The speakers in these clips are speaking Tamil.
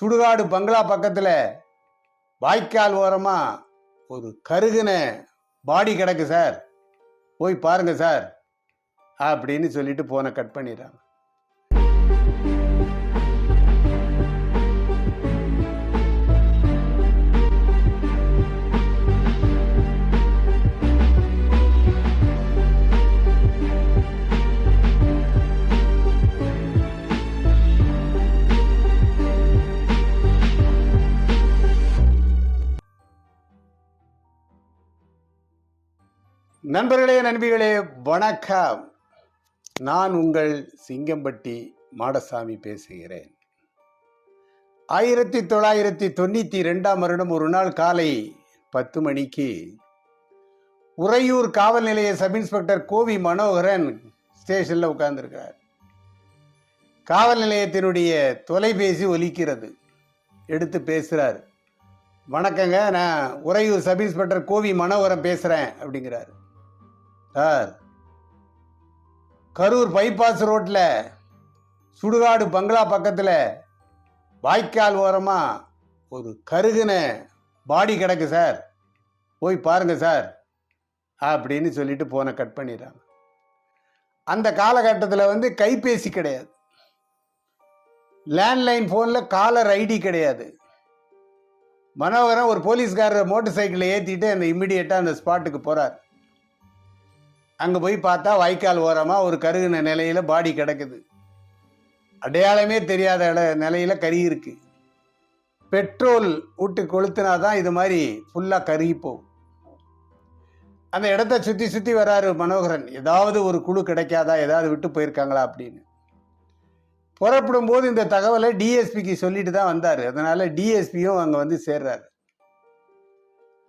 சுடுகாடு பங்களா பக்கத்தில் வாய்க்கால் ஓரமாக ஒரு கருகுன பாடி கிடக்கு சார். போய் பாருங்க சார் அப்படின்னு சொல்லிட்டு போனை கட் பண்ணிடுறாங்க. நண்பர்களே நண்பிகளே வணக்கம். நான் உங்கள் சிங்கம்பட்டி மாடசாமி பேசுகிறேன். ஆயிரத்தி தொள்ளாயிரத்தி தொண்ணூற்றி ரெண்டாம் வருடம் ஒரு நாள் காலை பத்து மணிக்கு உறையூர் காவல் நிலைய சப் இன்ஸ்பெக்டர் கோவி மனோகரன் ஸ்டேஷனில் உட்கார்ந்துருக்கிறார். காவல் நிலையத்தினுடைய தொலைபேசி ஒலிக்கிறது. எடுத்து பேசுகிறார் வணக்கங்க நான் உறையூர் சப் இன்ஸ்பெக்டர் கோவி மனோகரன் பேசுகிறேன் அப்படிங்கிறாரு. சார் கரூர் பைபாஸ் ரோட்டில் சுடுகாடு பங்களா பக்கத்தில் வாய்க்கால் ஓரமாக ஒரு கருகுன பாடி கிடக்கு சார். போய் பாருங்கள் சார் அப்படின்னு சொல்லிட்டு போனை கட் பண்ணிடுறாங்க. அந்த காலகட்டத்தில் வந்து கைபேசி கிடையாது. லேண்ட்லைன் ஃபோனில் காலர் ஐடி கிடையாது. மனோகரன் ஒரு போலீஸ்காரர் மோட்டர் சைக்கிளை ஏற்றிட்டு அந்த இம்மிடியேட்டாக அந்த ஸ்பாட்டுக்கு போகிறார் அங்கே போய் பார்த்தா வாய்க்கால் ஓரமாக ஒரு கருகின நிலையில் பாடி கிடக்குது. அடையாளமே தெரியாத இட நிலையில் கறி இருக்கு. பெட்ரோல் விட்டு கொளுத்துனா தான் இது மாதிரி ஃபுல்லாக கருகி போகும். அந்த இடத்த சுற்றி சுற்றி வராரு மனோகரன். ஏதாவது ஒரு குழு கிடைக்காதா? ஏதாவது விட்டு போயிருக்காங்களா அப்படின்னு. புறப்படும் போது இந்த தகவலை டிஎஸ்பிக்கு சொல்லிட்டு தான் வந்தார். அதனால டிஎஸ்பியும் அங்கே வந்து சேர்றாரு.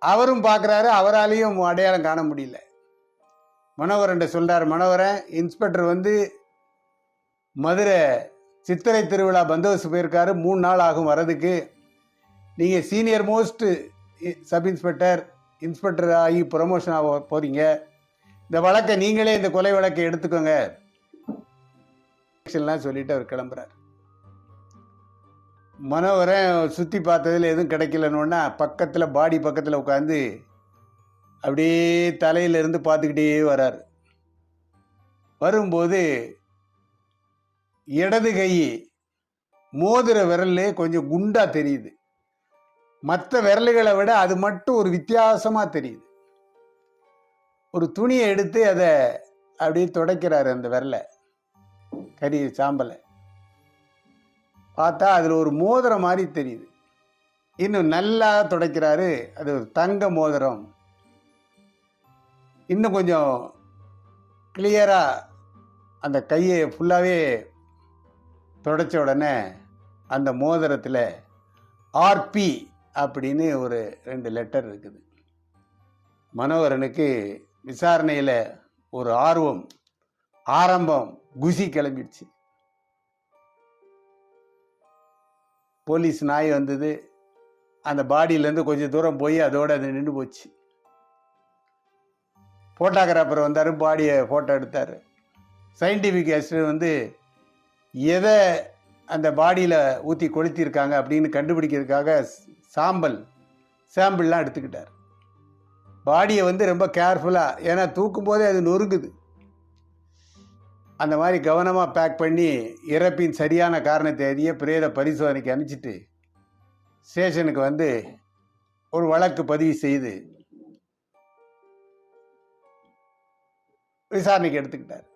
அவரும் பார்க்குறாரு அவராலையும் அடையாளம் காண முடியல. மனோகரன்ட்ட சொல்கிறார் மனோகரன் இன்ஸ்பெக்டர் வந்து மதுரை சித்திரை திருவிழா பந்தோபஸ்து போயிருக்காரு. மூணு நாள் ஆகும் வரதுக்கு நீங்கள் senior most sub inspector inspector ஆகி ப்ரொமோஷன் ஆக போகிறீங்க இந்த வழக்கை நீங்களே இந்த கொலை வழக்கை எடுத்துக்கோங்க. சொல்லிட்டு அவர் கிளம்புறார். மனோகரன் சுற்றி பார்த்ததில் எதுவும் கிடைக்கலன்னு பக்கத்தில் பாடி பக்கத்தில் உட்காந்து அப்படியே தலையிலிருந்து பார்த்துக்கிட்டே வரார். வரும்போது இடது கை மோதிர விரல் கொஞ்சம் குண்டா தெரியுது. மற்ற விரல்களை விட அது மட்டும் ஒரு வித்தியாசமா தெரியுது. ஒரு துணியை எடுத்து அதை அப்படியே துடைக்கிறாரு அந்த விரலை. கறி சாம்பலை. பார்த்தா அதில் ஒரு மோதிரம் மாதிரி தெரியுது. இன்னும் நல்லா துடைக்கிறாரு. அது ஒரு தங்க மோதிரம். இன்னும் கொஞ்சம் கிளியராக அந்த கையை ஃபுல்லாகவே தொடச்ச உடனே அந்த மோதிரத்தில் ஆர்பி அப்படின்னு ஒரு ரெண்டு லெட்டர் இருக்குது. மனோகரனுக்கு விசாரணையில் ஒரு ஆர்வம் ஆரம்பம் குசி கிளம்பிடுச்சு. போலீஸ் நாய் வந்தது. அந்த பாடியிலேருந்து கொஞ்சம் தூரம் போய் அதோடு அது நின்று போச்சு. ஃபோட்டோகிராஃபர் வந்தார் பாடியை ஃபோட்டோ எடுத்தார். சயின்டிஃபிக் எஸ்டர் வந்து எதை அந்த பாடியில் ஊற்றி கொளுத்திருக்காங்க அப்படின்னு கண்டுபிடிக்கிறதுக்காக சாம்பல் சாம்பிள்லாம் எடுத்துக்கிட்டார். பாடியை வந்து ரொம்ப கேர்ஃபுல்லாக ஏன்னா தூக்கும் போதே அது நொறுங்குது. அந்த மாதிரி கவனமாக பேக் பண்ணி இறப்பின் சரியான காரணத்தை தேதியை பிரேத பரிசோதனைக்கு அனுப்பிச்சிட்டு ஸ்டேஷனுக்கு வந்து ஒரு வழக்கு பதிவு செய்து விசாரணைக்கு எடுத்துக்கிட்டார்.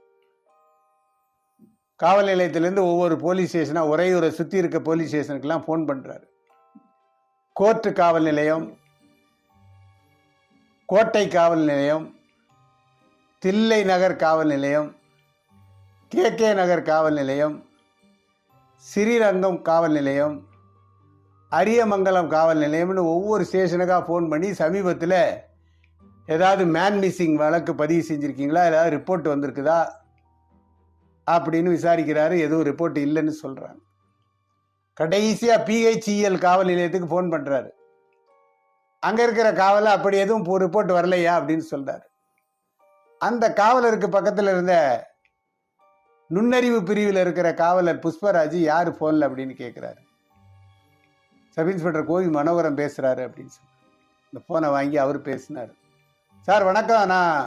காவல் நிலையத்திலேருந்து ஒவ்வொரு போலீஸ் ஸ்டேஷனாக உறையூரை சுற்றி இருக்க போலீஸ் ஸ்டேஷனுக்கெல்லாம் ஃபோன் பண்ணுறாரு கோர்ட்டு காவல் நிலையம் கோட்டை காவல் நிலையம் தில்லை நகர் காவல் நிலையம் கே கே நகர் காவல் நிலையம் ஸ்ரீரங்கம் காவல் நிலையம் அரியமங்கலம் காவல் நிலையம்னு ஒவ்வொரு ஸ்டேஷனுக்காக ஃபோன் பண்ணி சமீபத்தில் ஏதாவது மேன் மிஸ்ஸிங் வழக்கு பதிவு செஞ்சுருக்கீங்களா? ஏதாவது ரிப்போர்ட் வந்திருக்குதா? அப்படின்னு விசாரிக்கிறாரு. எதுவும் ரிப்போர்ட் இல்லைன்னு சொல்கிறாங்க கடைசியாக பிஹெச்இஎல் காவல் நிலையத்துக்கு ஃபோன் பண்ணுறாரு அங்கே இருக்கிற காவலை அப்படி எதுவும் ரிப்போர்ட் வரலையா? அப்படின்னு சொல்கிறாரு அந்த காவலருக்கு பக்கத்தில் இருந்த நுண்ணறிவு பிரிவில் இருக்கிற காவலர் புஷ்பராஜ் யார் ஃபோனில் அப்படின்னு கேட்குறாரு சப் இன்ஸ்பெக்டர் கோவி மனோகரம் பேசுகிறாரு அப்படின்னு சொல்லி இந்த ஃபோனை வாங்கி அவர் பேசினார். சார் வணக்கம். நான்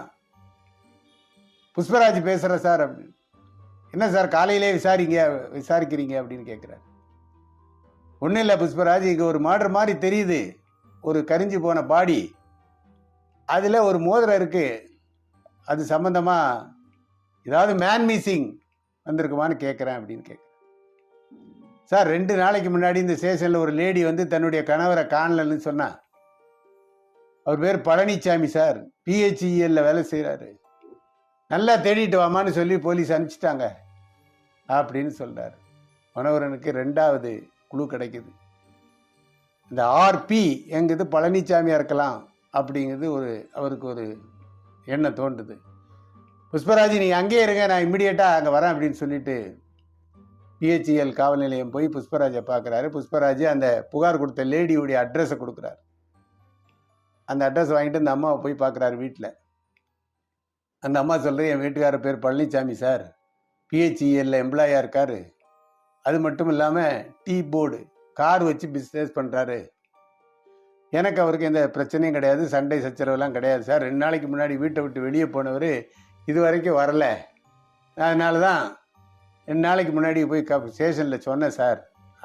புஷ்பராஜ் பேசுகிறேன் சார் அப்படின்னு. என்ன சார் காலையிலே விசாரிங்க விசாரிக்கிறீங்க அப்படின்னு கேட்குறாரு ஒன்றும் இல்லை புஷ்பராஜ் இங்கே ஒரு மாடர் மாதிரி தெரியுது. ஒரு கரிஞ்சு போன பாடி. அதில் ஒரு மோதிரம் இருக்குது அது சம்மந்தமாக ஏதாவது மேன் மிஸ்ஸிங் வந்திருக்குமான்னு கேட்குறேன் அப்படின்னு கேட்குறேன் சார் ரெண்டு நாளைக்கு முன்னாடி இந்த ஸ்டேஷனில் ஒரு லேடி வந்து தன்னுடைய கணவரை காணலன்னு சொன்னால் அவர் பேர் பழனிசாமி சார். பிஹெச்இஎல்ல வேலை செய்கிறாரு நல்லா தேடிட்டு வாமான்னு சொல்லி போலீஸ் அனுப்பிச்சிட்டாங்க. அப்படின்னு சொல்கிறார் மனோகரனுக்கு ரெண்டாவது குழு கிடைக்குது. இந்த ஆர்பி எங்கிறது பழனிசாமியாக இருக்கலாம் அப்படிங்கிறது ஒரு அவருக்கு ஒரு எண்ணம் தோன்றுது. புஷ்பராஜ் நீங்கள் அங்கேயே இருங்க நான் இம்மிடியேட்டாக அங்கே வரேன் அப்படின்னு சொல்லிட்டு பிஹெச்இஎல் காவல் நிலையம் போய் புஷ்பராஜை பார்க்குறாரு. புஷ்பராஜ் அந்த புகார் கொடுத்த லேடியுடைய அட்ரஸை கொடுக்குறாரு. அந்த அட்ரஸ் வாங்கிட்டு அந்த அம்மாவை போய் பார்க்குறாரு வீட்டில் அந்த அம்மா சொல்கிறது என் வீட்டுக்காரர் பேர் பழனிசாமி சார். பிஹெச்இஎல்ல எம்ப்ளாயாக இருக்கார். அது மட்டும் இல்லாமல் டீ போர்டு கார் வச்சு பிஸ்னஸ் பண்ணுறாரு எனக்கு அவருக்கு எந்த பிரச்சனையும் கிடையாது. சண்டை சச்சரவுலாம் கிடையாது சார். ரெண்டு நாளைக்கு முன்னாடி வீட்டை விட்டு வெளியே போனவர் இது வரைக்கும் வரல. அதனால தான் ரெண்டு நாளைக்கு முன்னாடி போய் க ஸ்டேஷனில் சொன்னேன் சார்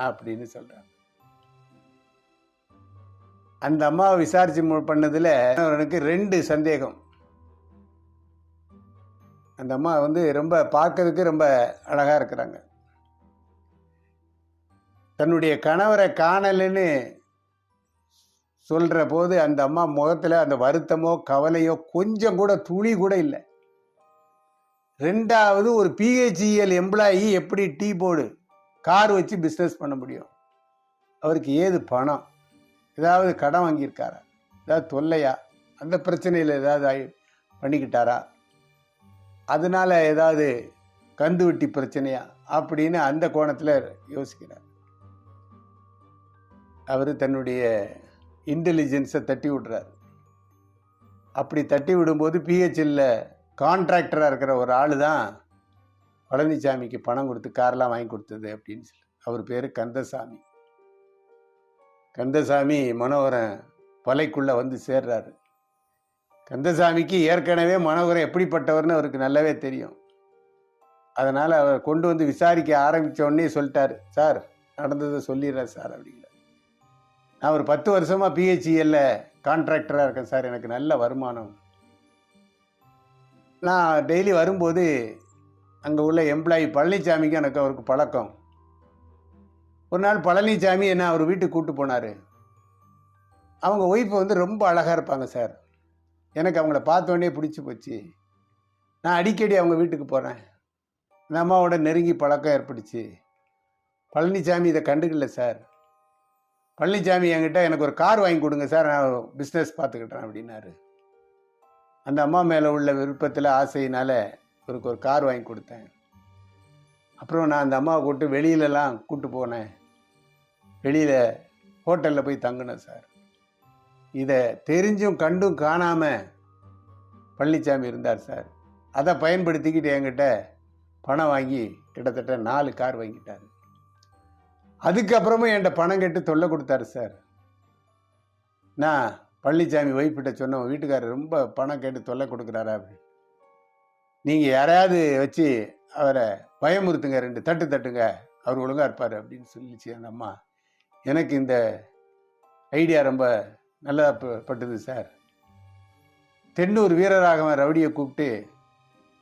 அப்படின்னு சொல்கிறாங்க அந்த அம்மாவை விசாரிச்சு மு- பண்ணதுல அவனுக்கு ரெண்டு சந்தேகம். அந்த அம்மா வந்து ரொம்ப பார்க்கறதுக்கு ரொம்ப அழகாக இருக்கிறாங்க. தன்னுடைய கணவரை காணலன்னு சொல்கிற போது அந்த அம்மா முகத்தில் அந்த வருத்தமோ கவலையோ கொஞ்சம் கூட துளி கூட இல்லை. ரெண்டாவது ஒரு பிஹெச்இஎல் எம்ப்ளாயி எப்படி டீ போர்டு கார் வச்சு பிஸ்னஸ் பண்ண முடியும். அவருக்கு ஏது பணம்? ஏதாவது கடன் வாங்கியிருக்காரா? ஏதாவது தொல்லையா? அந்த பிரச்சனையில் ஏதாவது ஆகி பண்ணிக்கிட்டாரா? அதனால ஏதாவது கந்து வெட்டி பிரச்சனையா? அப்படின்னு அந்த கோணத்தில் யோசிக்கிறார். அவர் தன்னுடைய இன்டெலிஜென்ஸை தட்டி விடுறார். அப்படி தட்டி விடும்போது பிஹெச்எல்ல கான்ட்ராக்டராக இருக்கிற ஒரு ஆள் தான் பழனிசாமிக்கு பணம் கொடுத்து கார்லாம் வாங்கி கொடுத்தது அப்படின்னு சொல்லி. அவர் பேர் கந்தசாமி. கந்தசாமி மனோகரன் பலைக்குள்ளே வந்து சேர்றாரு. கந்தசாமிக்கு ஏற்கனவே மனோகரன் எப்படிப்பட்டவர்னு அவருக்கு நல்லாவே தெரியும். அதனால் அவர் கொண்டு வந்து விசாரிக்க ஆரம்பித்தோடனே உடனே சார் நடந்ததை சொல்லிடுறேன் சார் அப்படிங்கிற நான் ஒரு பத்து வருஷமாக பிஹெச்இஎல்ல கான்ட்ராக்டராக இருக்கேன் சார் எனக்கு நல்ல வருமானம். நான் டெய்லி வரும்போது அங்கே உள்ள எம்ப்ளாயி பழனிசாமிக்கு எனக்கு அவருக்கு பழக்கம். ஒரு நாள் பழனிசாமி என்ன அவர் வீட்டுக்கு கூப்பிட்டு போனார். அவங்க ஒய்ஃப் வந்து ரொம்ப அழகாக இருப்பாங்க சார். எனக்கு அவங்கள பார்த்தோன்னே பிடிச்சி போச்சு. நான் அடிக்கடி அவங்க வீட்டுக்கு போகிறேன் என் அம்மாவோட நெருங்கி பழக்கம் ஏற்பட்டுச்சு. பழனிசாமி இதை கண்டுக்கல சார். பழனிசாமி என்கிட்ட எனக்கு ஒரு கார் வாங்கி கொடுங்க சார் நான் பிஸ்னஸ் பார்த்துக்கிட்டேன் அப்படின்னாரு. அந்த அம்மா மேலே உள்ள விருப்பத்தில் ஆசையினால் இவருக்கு ஒரு கார் வாங்கி கொடுத்தேன். அப்புறம் நான் அந்த அம்மாவை கூப்பிட்டு வெளியிலலாம் கூப்பிட்டு போனேன். வெளியில் ஹோட்டலில் போய் தங்கினேன் சார். இதை தெரிஞ்சும் கண்டும் காணாமல் பழனிசாமி இருந்தார் சார். அதை பயன்படுத்திக்கிட்டு என்கிட்ட பணம் வாங்கி கிட்டத்தட்ட நாலு கார் வாங்கிட்டார். அதுக்கப்புறமும் என்கிட்ட பணம் கேட்டு தொல்லை கொடுத்தாரு சார். நான் பழனிசாமி ஒய்ஃபிட்ட சொன்ன வீட்டுக்காரர் ரொம்ப பணம் கேட்டு தொல்லை கொடுக்குறாரா? அப்படின்னு. நீங்கள் யாரையாவது வச்சு அவரை பயமுறுத்துங்க ரெண்டு தட்டு தட்டுங்க அவர் ஒழுங்காக இருப்பார் அப்படின்னு சொல்லிச்சு அந்த அம்மா. எனக்கு இந்த ஐடியா ரொம்ப நல்லா பட்டுது சார். தென்னூர் வீரராகவன் ரவுடியை கூப்பிட்டு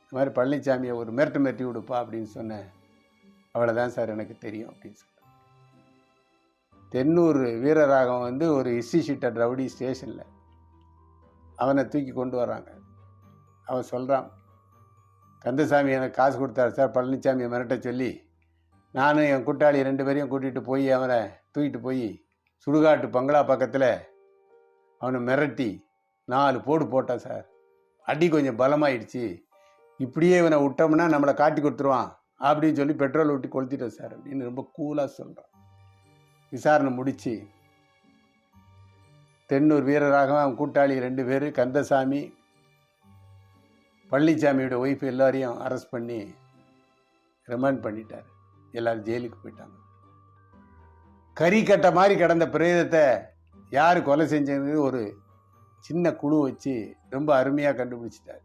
இந்த மாதிரி பழனிசாமியை ஒரு மிரட்டு மிரட்டி விடுப்பா அப்படின்னு சொன்னேன் அவ்வளோதான் சார் எனக்கு தெரியும் அப்படின்னு சொன்னேன் தென்னூர் வீரராகவன் வந்து ஒரு இசி ஷீட்டட் ரவுடி ஸ்டேஷனில் அவனை தூக்கி கொண்டு வராங்க அவன் சொல்கிறான் கந்தசாமி எனக்கு காசு கொடுத்தாரு சார் பழனிசாமியை மிரட்ட சொல்லி நானும் என் கூட்டாளி ரெண்டு பேரையும் கூட்டிகிட்டு போய் அவனை தூக்கிட்டு போய் சுடுகாட்டு பங்களா பக்கத்தில் அவனை மிரட்டி நாலு போடு போட்டான் சார். அடி கொஞ்சம் பலமாயிடுச்சு. இப்படியே இவனை விட்டோம்னா நம்மளை காட்டி கொடுத்துருவான் அப்படின்னு சொல்லி பெட்ரோல் ஊட்டி கொளுத்திட்டோம் சார் அப்படின்னு ரொம்ப கூலாக சொல்கிறான் விசாரணை முடிச்சு தென்னூர் வீரராக அவன் கூட்டாளி ரெண்டு பேர் கந்தசாமி பழனிசாமியோட ஒய்ஃப் எல்லாரையும் அரெஸ்ட் பண்ணி ரிமாண்ட் பண்ணிட்டார். எல்லாரும் ஜெயிலுக்கு போயிட்டாங்க. கறி கட்ட மாதிரி கிடந்த பிரேதத்தை யார் கொலை செஞ்சது ஒரு சின்ன குழு வச்சு ரொம்ப அருமையாக கண்டுபிடிச்சிட்டார்.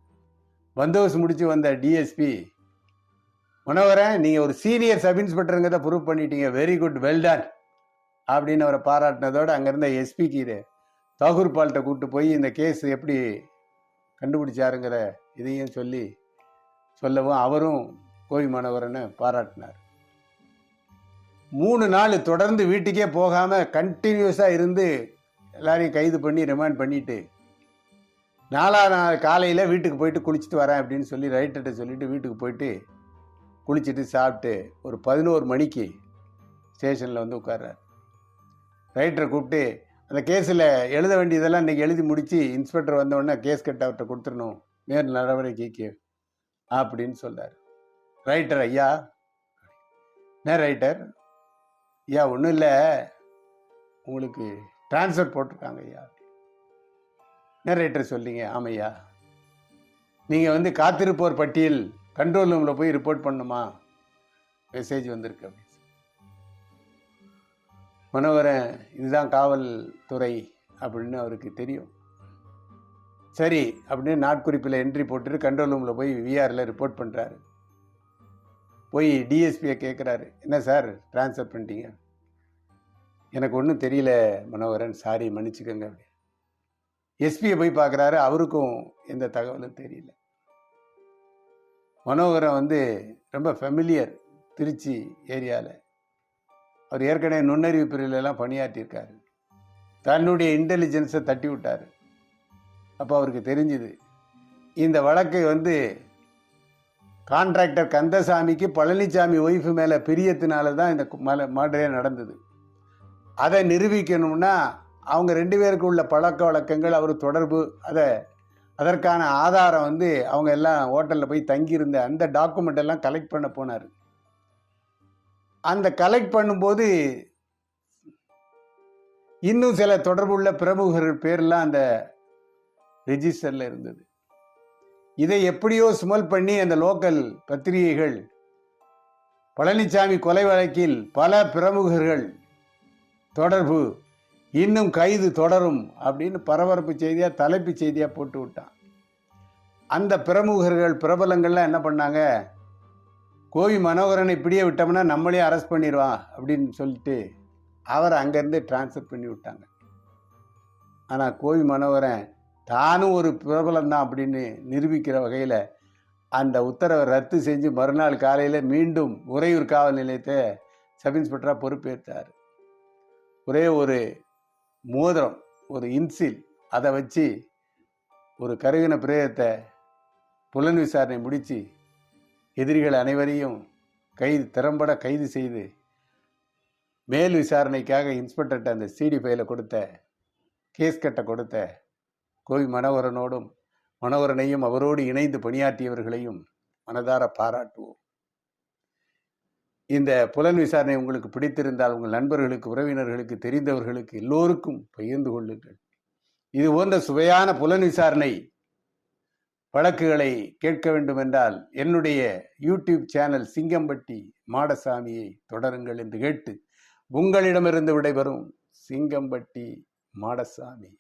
பந்தோபஸ்து முடிச்சு வந்த டிஎஸ்பி உணவரன் நீங்கள் ஒரு சீனியர் சப் இன்ஸ்பெக்டருங்கிறத ப்ரூவ் பண்ணிட்டீங்க. வெரி குட் வெல்டன் அப்படின்னு அவரை பாராட்டினதோடு அங்கேருந்த எஸ்பி எஸ்பிக்கு தாகூர் பால்கிட்ட கூப்பிட்டு போய் இந்த கேஸ் எப்படி கண்டுபிடிச்சாருங்கிற இதையும் சொல்லி சொல்லவும் அவரும் கோவி மனோகரனை பாராட்டினார். மூணு நாள் தொடர்ந்து வீட்டுக்கே போகாமல் கண்டினியூஸாக இருந்து எல்லாரையும் கைது பண்ணி ரிமாண்ட் பண்ணிட்டு நாலா நாள் காலையில் வீட்டுக்கு போயிட்டு குளிச்சுட்டு வரேன் அப்படின்னு சொல்லி ரைட்டர்கிட்ட சொல்லிட்டு வீட்டுக்கு போயிட்டு குளிச்சுட்டு சாப்பிட்டு ஒரு பதினோரு மணிக்கு ஸ்டேஷனில் வந்து உட்கார்றார். ரைட்டரை கூப்பிட்டு அந்த கேஸில் எழுத வேண்டியதெல்லாம் இன்றைக்கி எழுதி முடித்து இன்ஸ்பெக்டர் வந்தவுடனே கேஸ் கட்ட அவர்கிட்ட கொடுத்துடணும். மேல் நடவடிக்கைக்கு அப்படின்னு சொன்னார். ரைட்டர் ஐயா என்ன ரைட்டர் ஐயா ஒன்றும் இல்லை. உங்களுக்கு ட்ரான்ஸ்ஃபர் போட்டிருக்காங்க ஐயா. என்ன சொல்லிங்க ஆமையா நீங்கள் வந்து காத்திருப்போர் பட்டியல் கண்ட்ரோல் ரூமில் போய் ரிப்போர்ட் பண்ணுமா? மெசேஜ் வந்திருக்கு அப்படின்னு மனோகரன் இதுதான் காவல்துறை அப்படின்னு அவருக்கு தெரியும். சரி அப்படின்னு நாட்குறிப்பில் என்ட்ரி போட்டுட்டு கண்ட்ரோல் ரூமில் போய் விஆரில் ரிப்போர்ட் பண்ணுறாரு போய் டிஎஸ்பியை கேட்குறாரு என்ன சார்? ட்ரான்ஸ்ஃபர் பண்ணிட்டீங்க. எனக்கு ஒன்றும் தெரியல மனோகரன். சாரி மன்னிச்சுக்கோங்க. அப்படி எஸ்பியை போய் பார்க்குறாரு அவருக்கும் எந்த தகவலும் தெரியல. மனோகரன் வந்து ரொம்ப ஃபெமிலியர் திருச்சி ஏரியாவில் அவர் ஏற்கனவே நுண்ணறிவு பிரிவிலெல்லாம் பணியாற்றியிருக்காரு. தன்னுடைய இன்டெலிஜென்ஸை தட்டி விட்டார் அப்போ அவருக்கு தெரிஞ்சுது. இந்த வழக்கை வந்து கான்ட்ராக்டர் கந்தசாமிக்கு பழனிசாமி ஒய்ஃபு மேலே பிரியத்தினால தான் இந்த மலை மர்டரே நடந்தது. அதை நிரூபிக்கணும்னா அவங்க ரெண்டு பேருக்கு உள்ள பழக்க வழக்கங்கள் அவர் தொடர்பு அதை அதற்கான ஆதாரம் வந்து அவங்க எல்லாம் ஹோட்டலில் போய் தங்கியிருந்த அந்த டாக்குமெண்ட் எல்லாம் கலெக்ட் பண்ண போனார். அந்த கலெக்ட் பண்ணும்போது இன்னும் சில தொடர்புள்ள பிரமுகர்கள் பேர்லாம் அந்த ரிஜிஸ்டரில் இருந்தது. இதை எப்படியோ சுமல் பண்ணி அந்த லோக்கல் பத்திரிகைகள் பழனிசாமி கொலை வழக்கில் பல பிரமுகர்கள் தொடர்பு இன்னும் கைது தொடரும் அப்படின்னு பரபரப்பு செய்தியாக தலைப்பு செய்தியாக போட்டு விட்டான். அந்த பிரமுகர்கள் பிரபலங்கள்லாம் என்ன பண்ணாங்க? கோவி மனோகரனை இப்படியே விட்டோம்னா நம்மளே அரெஸ்ட் பண்ணிடுவான் அப்படின்னு சொல்லிட்டு அவரை அங்கேருந்து டிரான்ஸ்ஃபர் பண்ணி விட்டாங்க. ஆனால் கோவி மனோகரன் தானும் ஒரு பிரபலம்தான் அப்படின்னு நிரூபிக்கிற வகையில் அந்த உத்தரவை ரத்து செஞ்சு மறுநாள் காலையில் மீண்டும் உறையூர் காவல் நிலையத்தை சப் இன்ஸ்பெக்டராக பொறுப்பேற்றார். ஒரே ஒரு மோதிரம் ஒரு இன்சில் அதை வச்சு ஒரு கருகின பிரேதத்தை புலன் விசாரணை முடித்து எதிரிகள் அனைவரையும் கைது திறம்பட கைது செய்து மேல் விசாரணைக்காக இன்ஸ்பெக்டர்கிட்ட அந்த சிடி ஃபைலை கொடுத்த கேஸ் கட்டை கொடுத்த கோவி மனோகரனோடும் மனோகரனையும் அவரோடு இணைந்து பணியாற்றியவர்களையும் மனதார பாராட்டுவோம். இந்த புலன் விசாரணை உங்களுக்கு பிடித்திருந்தால் உங்கள் நண்பர்களுக்கு உறவினர்களுக்கு தெரிந்தவர்களுக்கு எல்லோருக்கும் பகிர்ந்து கொள்ளுங்கள். இது போன்ற சுவையான புலன் விசாரணை வழக்குகளை கேட்க வேண்டும் என்றால் என்னுடைய யூடியூப் சேனல் சிங்கம்பட்டி மாடசாமியை தொடருங்கள் என்று கேட்டு உங்களிடமிருந்து விடைபெறும் சிங்கம்பட்டி மாடசாமி.